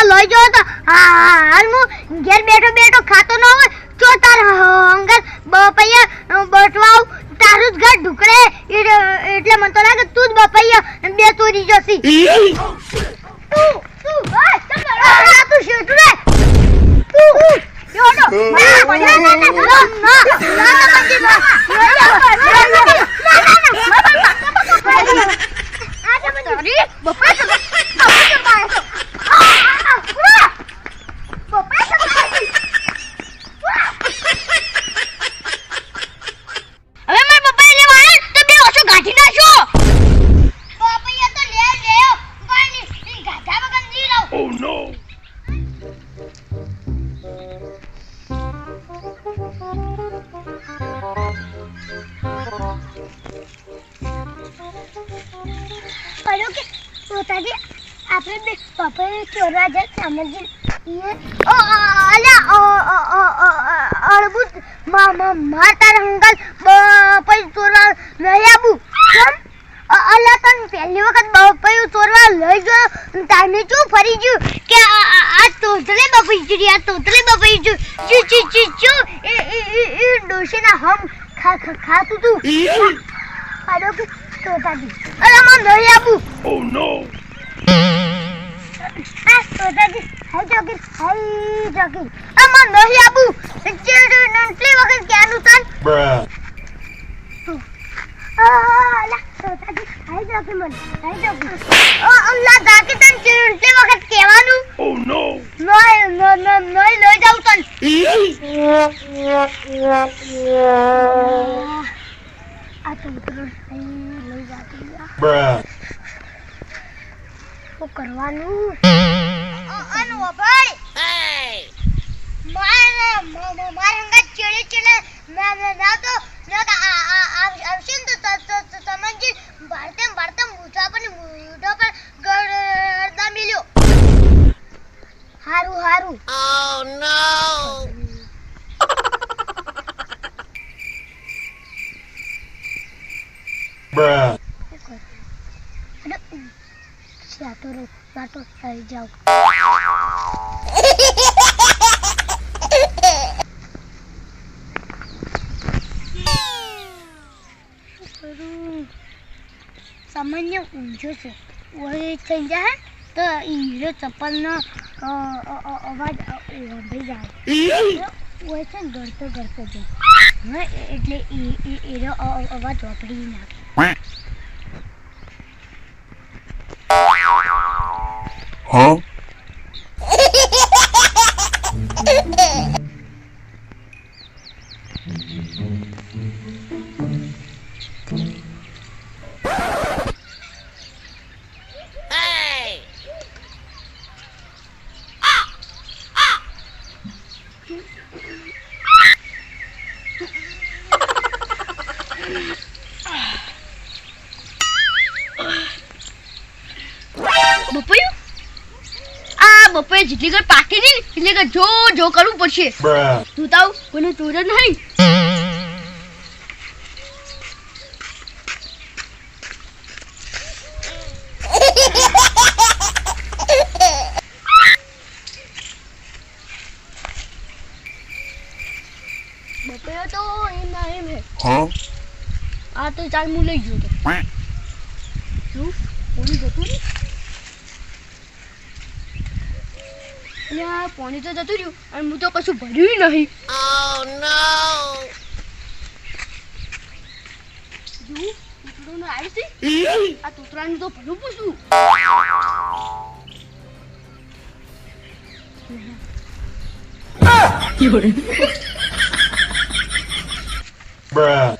ચોરવા લઈ જો તો હાલ હું ઘેર બેઠો બેઠો ખાતો ન હોય તો તાર હંગર બપૈયા બટવાવ તારું જ ઘર ઢુકડે એટલે- મને તો લાગે તું જ બપૈયા બે તોરી જશી તું શેઠું રે Şimdi papaya çoracak amacın ये ओ अला ओ ओ આબુ. અલા તન પહેલી વખત બાપયો ચોરવા લઈ ગયો તાને શું ફરી ગયું? કે આ તોતલે બાપઈ જરી આ તોતલે બાપઈ જુ ચી હમ ખા ખાતું તું. આડો કે તોતા દી આબુ. Oh, આ તોતાજી હાય જોગી હાય જોગી મને નહીં આબુ વખત ક્યાંનું તન. અલા તોતાજી હાય જોગી મને હાય ઓ વખત કહેવાનું! નોય નો નો જાતી Bruh. શું કરવાનું. અનુ અભળ મારે મારે મારે હંગા ચેડે ચેડે ના તો ના આવશે ને તો તમે જે ભારતે ભારતે મૂઠા પર મૂઠા પર ગરદા મિલ્યો. હારું હારું. Bruh. જાતો રહું જાતો રહી સામાન્ય ઊંઝો છે. વળી થઈ જાય તો ઈંઝો ચપ્પલનો અવાજ ભાઈ જાય. હોય છે ને ગળતો ગળતો જાય એટલે એનો અવાજ વાપરી નાખે. Huh? આ બપોરે જેટલી ઘર પાકી ને એટલે કે જો જો કરવું પડશે. તું તાવ કોઈને ચોર નહીં. બપોયો તો એમ ના એમ હે? આ તો ચાલ હું લઈ ગયો તો. શું જતું રહ્યું અને આ પોણી તો જતું રહ્યું અને હું તો કશું ભર્યું નહીં. છે. આ તૂતરાનું તો ભલું પૂછું Bruh.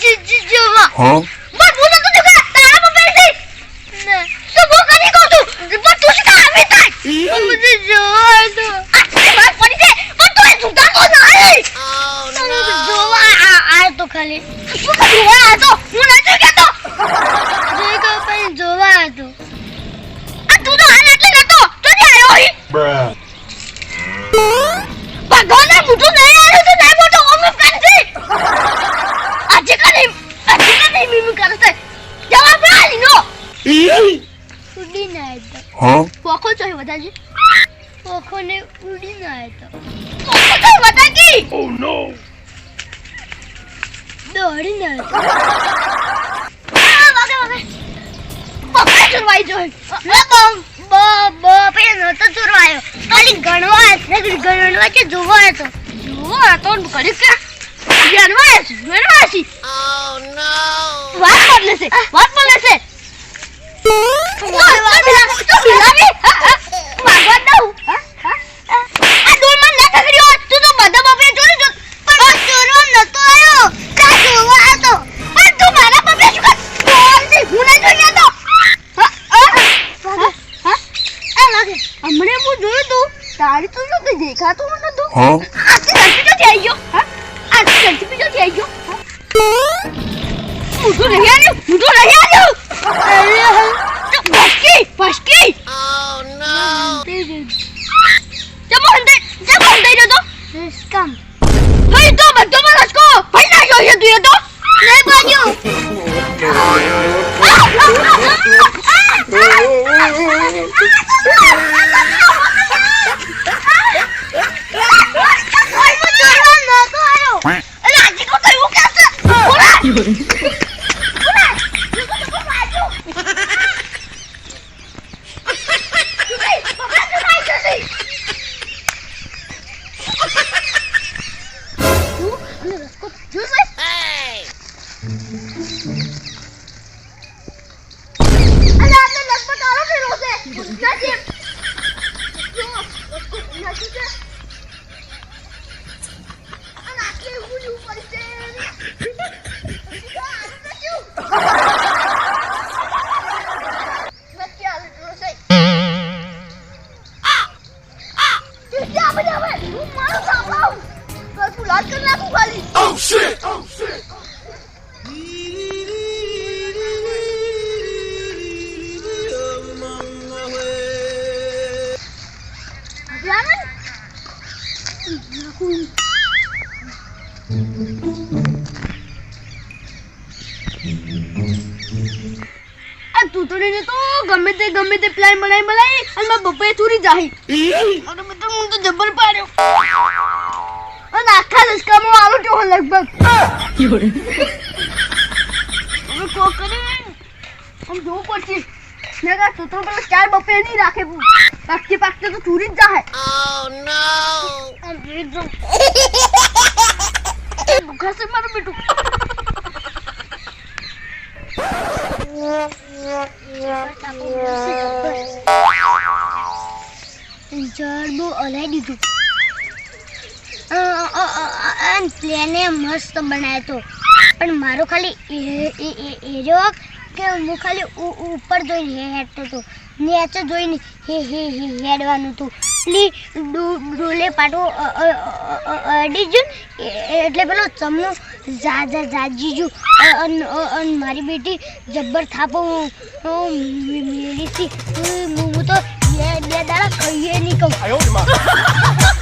જી? જી જવા. Huh? બોલ બોલ તો તું તારા મોબાઈલથી ને તો બો કરી કહું છું પણ તું શું કામ થાય મને જોવા તો આ વાત પડી છે પણ તું એ સુધા તો નહીં તને તો જોવા આ ખાલી શું જોવા આ તો હું નથી કહેતો જે કહું પણ જોવા આ તો આ તું તો હાલ એટલે નતો. તો જ આવ્યો Bruh. ભગવાને મોટું નહીં આવ્યું તો નહીં મોટો ઓમ કરશે આજે કાલે આજે કાલે મીમી કરશે જવાબ નો ઉડી ના આવ્યો. Huh? પોખો ચોય વધાજી પોખો ને ઉડી ના આવ્યો. પોખો ચોય વધાજી Oh no! દોડી ના પપ્પા ચુરવાઈ જોઈ. બમ બ બ પે નતો ચુરવાયો ખાલી ગણવા છે ગણવા કે જોવા હતો જોવા હતો ને કરી કે ગણવા છે ગણવા છે Oh no! વાત બદલે છે વાત બદલે છે તો બિલા તો બિલાવી માગવા દઉં આ ડોલમાં ના ખગડ્યો તું તો બધા બાપે ચોરી જો પણ ચોરવા નતો આવ્યો કા જોવા હતો પણ તું મારા બાપે શું કર બોલતી હું નહીં જોઈ તો હમણે હું જોયું તું તારી તો શું કઈ દેખાતું નતું Huh? આથી ઝડપી તો થઈ ગયો હા આથી ઝડપી તો થઈ ગયો હું તો નહીં આવ્યો હું તો નહીં આવ્યો અરે ભસકી લાજ કરી નાખું ખાલી! Oh shit! આ તૂતડીને તો ગમે તે ગમે તે પ્લાન બનાવી બનાવી અને મારા બપોરે ચોરી જાય અને મિત્રો હું તો જબર પાડ્યો. અને આખા લશ્કરમાં આલો તો લગભગ હવે કો કરે આમ જોવું પડશે ને કા તૂતડો પેલો ચાર બપે નહીં રાખે પાકતે પાકતે તો ચોરી જ જાય Oh no! દુખાશે મારું બેટું જડબો હલાઈ દીધું પ્લેને મસ્ત બનાવ્યો તો પણ મારો ખાલી એ એ એરો કે હું ખાલી ઉપર જોઈને હેડતો હતો. નીચે જોઈને હે હે હે હેડવાનું હતું. પ્લી ડોલે પાટો અડી જ એટલે પેલો ચમનો જા જા જાજી જ્યું અ- અન- અ- અન મારી બેટી જબ્બર થાપો મેળી હતી હું હું તો બે દાડા કહીએ નહીં કહું.